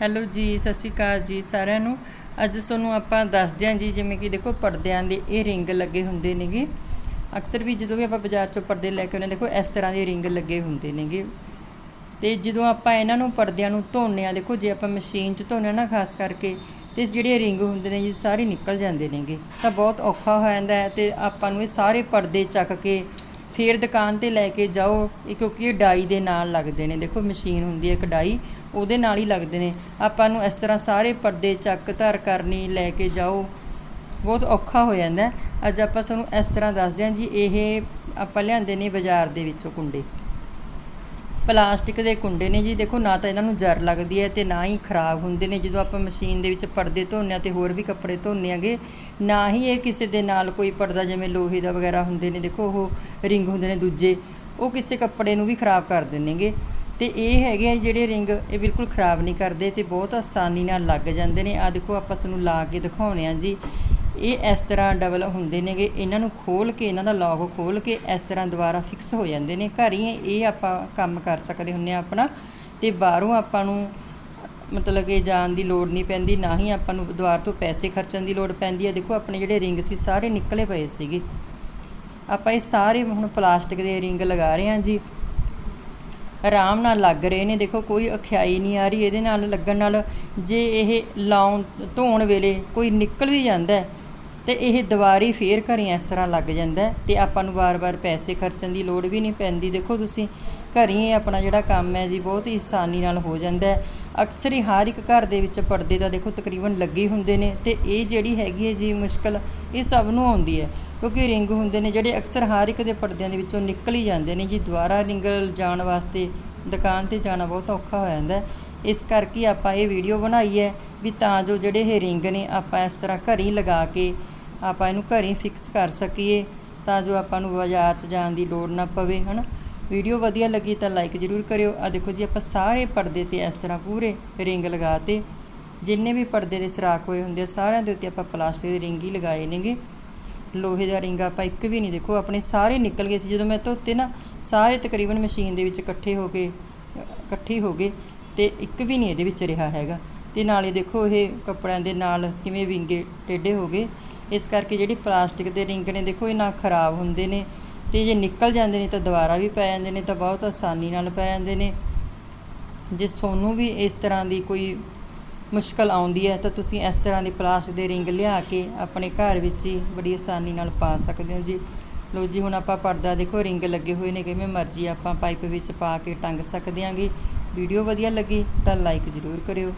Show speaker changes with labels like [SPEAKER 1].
[SPEAKER 1] Hello ਜੀ, ਸਤਿ ਸ਼੍ਰੀ ਅਕਾਲ ਜੀ ਸਾਰਿਆਂ ਨੂੰ। ਅੱਜ ਤੁਹਾਨੂੰ ਆਪਾਂ ਦੱਸਦੇ ਹਾਂ ਜੀ, ਜਿਵੇਂ ਕਿ ਦੇਖੋ ਪਰਦਿਆਂ ਦੇ ਇਹ ਰਿੰਗ ਲੱਗੇ ਹੁੰਦੇ ਨੇਗੇ। ਅਕਸਰ ਵੀ ਜਦੋਂ ਵੀ ਆਪਾਂ ਬਾਜ਼ਾਰ ਚੋਂ ਪਰਦੇ ਲੈ ਕੇ ਆਉਂਦੇ ਦੇਖੋ ਇਸ ਤਰ੍ਹਾਂ ਦੇ ਰਿੰਗ ਲੱਗੇ ਹੁੰਦੇ ਨੇਗੇ। ਤੇ ਜਦੋਂ ਆਪਾਂ ਇਹਨਾਂ ਨੂੰ ਪਰਦਿਆਂ ਨੂੰ ਧੋਨੇ ਆ ਦੇਖੋ ਜੇ ਆਪਾਂ ਮਸ਼ੀਨ 'ਚ ਧੋਣੇ ਆ ਨਾ ਖਾਸ ਕਰਕੇ, ਤੇ ਜਿਹੜੇ ਰਿੰਗ ਹੁੰਦੇ ਨੇ ਜੀ, ਸਾਰੇ ਨਿਕਲ ਜਾਂਦੇ ਨੇਗੇ। ਤਾਂ ਬਹੁਤ ਔਖਾ ਹੋ ਜਾਂਦਾ ਹੈ ਤੇ ਆਪਾਂ ਨੂੰ ਇਹ ਸਾਰੇ ਪਰਦੇ ਚੱਕ ਕੇ ਫਿਰ ਦੁਕਾਨ ਤੇ ਲੈ ਕੇ ਜਾਓ ਕਿਉਂਕਿ ਇਹ ਡਾਈ ਦੇ ਨਾਲ ਲੱਗਦੇ ਨੇ। ਦੇਖੋ, ਮਸ਼ੀਨ ਹੁੰਦੀ ਹੈ ਇੱਕ ਉਹਦੇ ਨਾਲ ਹੀ ਲੱਗਦੇ ਨੇ। ਆਪਾਂ ਨੂੰ ਇਸ ਤਰ੍ਹਾਂ ਸਾਰੇ ਪਰਦੇ ਚੱਕ ਧਰ ਕਰਨੀ, ਲੈ ਕੇ ਜਾਓ। ਬਹੁਤ ਔਖਾ ਹੋ ਜਾਂਦਾ। ਅੱਜ ਆਪਾਂ ਤੁਹਾਨੂੰ ਇਸ ਤਰ੍ਹਾਂ ਦੱਸਦੇ ਹਾਂ ਜੀ, ਇਹ ਆਪਾਂ ਲਿਆਂਦੇ ਨੇ ਬਾਜ਼ਾਰ ਦੇ ਵਿੱਚੋਂ ਕੁੰਡੇ। ਪਲਾਸਟਿਕ ਦੇ ਕੁੰਡੇ ਨੇ ਜੀ, ਦੇਖੋ, ਨਾ ਤਾਂ ਇਹਨਾਂ ਨੂੰ ਜਰ ਲੱਗਦੀ ਹੈ ਤੇ ਨਾ ਹੀ ਖਰਾਬ ਹੁੰਦੇ ਨੇ। ਜਦੋਂ ਆਪਾਂ ਮਸ਼ੀਨ ਦੇ ਵਿੱਚ ਪਰਦੇ ਧੋਨੇ ਆ ਤੇ ਹੋਰ ਵੀ ਕੱਪੜੇ ਧੋਨੇ ਆਗੇ ਨਾ ਹੀ ਇਹ ਕਿਸੇ ਦੇ ਨਾਲ ਕੋਈ ਪਰਦਾ ਜਿਵੇਂ ਲੋਹੇ ਦਾ ਵਗੈਰਾ ਹੁੰਦੇ ਨੇ, ਦੇਖੋ, ਉਹ ਰਿੰਗ ਹੁੰਦੇ ਨੇ ਦੂਜੇ, ਉਹ ਕਿਸੇ ਕੱਪੜੇ ਨੂੰ ਵੀ ਖਰਾਬ ਕਰ ਦਿੰਨੇਗੇ ਤੇ ਇਹ ਹੈਗੇ ਆ ਜਿਹੜੇ ਰਿੰਗ, ਇਹ ਬਿਲਕੁਲ ਖਰਾਬ ਨਹੀਂ ਕਰਦੇ ਤੇ ਬਹੁਤ ਆਸਾਨੀ ਨਾਲ ਲੱਗ ਜਾਂਦੇ ਨੇ। ਆ ਦੇਖੋ, ਆਪਾਂ ਤੁਹਾਨੂੰ ਲਾ ਕੇ ਦਿਖਾਉਣੇ ਆ ਜੀ। ਇਹ ਇਸ ਤਰ੍ਹਾਂ ਡਬਲ ਹੁੰਦੇ ਨੇਗੇ। ਇਹਨਾਂ ਨੂੰ ਖੋਲ ਕੇ, ਇਹਨਾਂ ਦਾ ਲੌਕ ਖੋਲ ਕੇ ਇਸ ਤਰ੍ਹਾਂ ਦੁਬਾਰਾ ਫਿਕਸ ਹੋ ਜਾਂਦੇ ਨੇ। ਘਰ ਹੀ ਇਹ ਆਪਾਂ ਕੰਮ ਕਰ ਸਕਦੇ ਹੁੰਨੇ ਆ ਆਪਣਾ। ਤੇ ਬਾਹਰੋਂ ਆਪਾਂ ਨੂੰ ਮਤਲਬ ਕਿ ਜਾਣ ਦੀ ਲੋੜ ਨਹੀਂ ਪੈਂਦੀ, ਨਾ ਹੀ ਆਪਾਂ ਨੂੰ ਦੁਆਰ ਤੋਂ ਪੈਸੇ ਖਰਚਣ ਦੀ ਲੋੜ ਪੈਂਦੀ ਹੈ। ਦੇਖੋ, ਆਪਣੇ ਜਿਹੜੇ ਰਿੰਗ ਸੀ, ਸਾਰੇ ਨਿਕਲੇ ਪਏ ਸੀਗੇ। ਆਪਾਂ ਇਹ ਸਾਰੇ ਹੁਣ ਪਲਾਸਟਿਕ ਦੇ ਰਿੰਗ ਲਗਾ ਰਹੇ ਹਾਂ ਜੀ। ਆਰਾਮ ਨਾਲ ਲੱਗ ਰਹੇ ਨੇ। ਦੇਖੋ, ਕੋਈ ਅਖਿਆਈ ਨਹੀਂ ਆ ਰਹੀ। ਇਹਦੇ ਨਾਲ ਲੱਗਣ ਨਾਲ ਜੇ ਇਹ ਲਾਉਣ, ਧੋਣ ਵੇਲੇ ਕੋਈ ਨਿਕਲ ਵੀ ਜਾਂਦਾ ਤੇ ਇਹ ਦੁਬਾਰੀ ਫੇਰ ਘਰੇ ਇਸ ਤਰ੍ਹਾਂ ਲੱਗ ਜਾਂਦਾ ਹੈ ਤੇ ਆਪਾਂ ਨੂੰ ਵਾਰ-ਵਾਰ ਪੈਸੇ ਖਰਚਣ ਦੀ ਲੋੜ ਵੀ ਨਹੀਂ ਪੈਂਦੀ। ਦੇਖੋ ਤੁਸੀਂ, ਘਰੇ ਹੀ ਆਪਣਾ ਜਿਹੜਾ ਕੰਮ ਹੈ ਜੀ, ਬਹੁਤ ਹੀ ਆਸਾਨੀ ਨਾਲ ਹੋ ਜਾਂਦਾ ਹੈ। ਅਕਸਰ ਹੀ ਹਰ ਇੱਕ ਘਰ ਦੇ ਵਿੱਚ ਪਰਦੇ ਤਾਂ ਦੇਖੋ ਤਕਰੀਬਨ ਲੱਗੇ ਹੁੰਦੇ ਨੇ ਤੇ ਇਹ ਜਿਹੜੀ ਹੈਗੀ ਹੈ ਜੀ ਮੁਸ਼ਕਲ, ਇਹ ਸਭ ਨੂੰ ਆਉਂਦੀ ਹੈ ਕਿਉਂਕਿ ਰਿੰਗ ਹੁੰਦੇ ਨੇ ਜਿਹੜੇ ਅਕਸਰ ਹਰ ਇੱਕ ਦੇ ਪਰਦਿਆਂ ਦੇ ਵਿੱਚੋਂ ਨਿਕਲ ਹੀ ਜਾਂਦੇ ਨੇ ਜੀ। ਦੁਬਾਰਾ ਰਿੰਗ ਜਾਣ ਵਾਸਤੇ ਦੁਕਾਨ ਤੇ ਜਾਣਾ ਬਹੁਤ ਔਖਾ ਹੋ ਜਾਂਦਾ ਇਸ ਕਰਕੇ ਆਪਾਂ ਇਹ ਵੀਡੀਓ ਬਣਾਈ ਹੈ ਵੀ ਤਾਂ ਜੋ ਜਿਹੜੇ ਇਹ ਰਿੰਗ ਨੇ ਆਪਾਂ ਇਸ ਤਰ੍ਹਾਂ ਘਰ ਹੀ ਲਗਾ ਕੇ ਆਪਾਂ ਇਹਨੂੰ ਘਰ ਹੀ ਫਿਕਸ ਕਰ ਸਕੀਏ, ਤਾਂ ਜੋ ਆਪਾਂ ਨੂੰ ਬਾਜ਼ਾਰ 'ਚ ਜਾਣ ਦੀ ਲੋੜ ਨਾ ਪਵੇ, ਹਨਾ? ਵੀਡੀਓ ਵਧੀਆ ਲੱਗੀ ਤਾਂ ਲਾਈਕ ਜ਼ਰੂਰ ਕਰਿਓ। ਆ ਦੇਖੋ ਜੀ, ਆਪਾਂ ਸਾਰੇ ਪਰਦੇ ਤੇ ਇਸ ਤਰ੍ਹਾਂ ਪੂਰੇ ਰਿੰਗ ਲਗਾਤੇ। ਜਿੰਨੇ ਵੀ ਪਰਦੇ ਦੇ ਸਰਾਖ ਹੋਏ ਹੁੰਦੇ ਆ, ਸਾਰਿਆਂ ਦੇ ਉੱਤੇ ਆਪਾਂ ਪਲਾਸਟਿਕ ਦੇ ਰਿੰਗ ਹੀ ਲਗਾਏ ਨੇਗੇ। ਲੋਹੇ ਦਾ ਰਿੰਗ ਆਪਾਂ ਇੱਕ ਵੀ ਨਹੀਂ, ਦੇਖੋ, ਆਪਣੇ ਸਾਰੇ ਨਿਕਲ ਗਏ ਸੀ। ਜਦੋਂ ਮੈਂ ਧੋਤੇ ਨਾ, ਸਾਰੇ ਤਕਰੀਬਨ ਮਸ਼ੀਨ ਦੇ ਵਿੱਚ ਇਕੱਠੇ ਹੋ ਕੇ, ਇਕੱਠੇ ਹੋ ਗਏ ਤੇ ਇੱਕ ਵੀ ਨਹੀਂ ਇਹਦੇ ਵਿੱਚ ਰਿਹਾ ਹੈਗਾ। ਤੇ ਨਾਲੇ ਦੇਖੋ, ਇਹ ਕੱਪੜਿਆਂ ਦੇ ਨਾਲ ਕਿਵੇਂ ਵਿੰਗੇ ਟੇਢੇ ਹੋ ਗਏ। ਇਸ ਕਰਕੇ ਜਿਹੜੀ ਪਲਾਸਟਿਕ ਦੇ ਰਿੰਗ ਨੇ, ਦੇਖੋ ਇਹ ਨਾ ਖਰਾਬ ਹੁੰਦੇ ਨੇ ਤੇ ਜੇ ਨਿਕਲ ਜਾਂਦੇ ਨੇ ਤਾਂ ਦੁਬਾਰਾ ਵੀ ਪੈ ਜਾਂਦੇ ਨੇ ਤਾਂ ਬਹੁਤ ਆਸਾਨੀ ਨਾਲ ਪੈ ਜਾਂਦੇ ਨੇ। ਜੇ ਤੁਹਾਨੂੰ ਵੀ ਇਸ ਤਰ੍ਹਾਂ ਦੀ ਕੋਈ ਮੁਸ਼ਕਲ ਆਉਂਦੀ ਹੈ ਤਾਂ ਤੁਸੀਂ ਇਸ ਤਰ੍ਹਾਂ ਦੀ ਪਲਾਸਟਿਕ ਦੇ ਰਿੰਗ ਲਿਆ ਕੇ ਆਪਣੇ ਘਰ ਵਿੱਚ ਹੀ ਬੜੀ ਆਸਾਨੀ ਨਾਲ ਪਾ ਸਕਦੇ ਹੋ ਜੀ। ਲੋ ਜੀ, ਹੁਣ ਆਪਾਂ ਪਰਦਾ ਦੇਖੋ, ਰਿੰਗ ਲੱਗੇ ਹੋਏ ਨੇ, ਕਿਵੇਂ ਮਰਜ਼ੀ ਆਪਾਂ ਪਾਈਪ ਵਿੱਚ ਪਾ ਕੇ ਟੰਗ ਸਕਦੇ ਆਂਗੇ ਵੀਡੀਓ ਵਧੀਆ ਲੱਗੀ ਤਾਂ ਲਾਈਕ ਜ਼ਰੂਰ ਕਰਿਓ।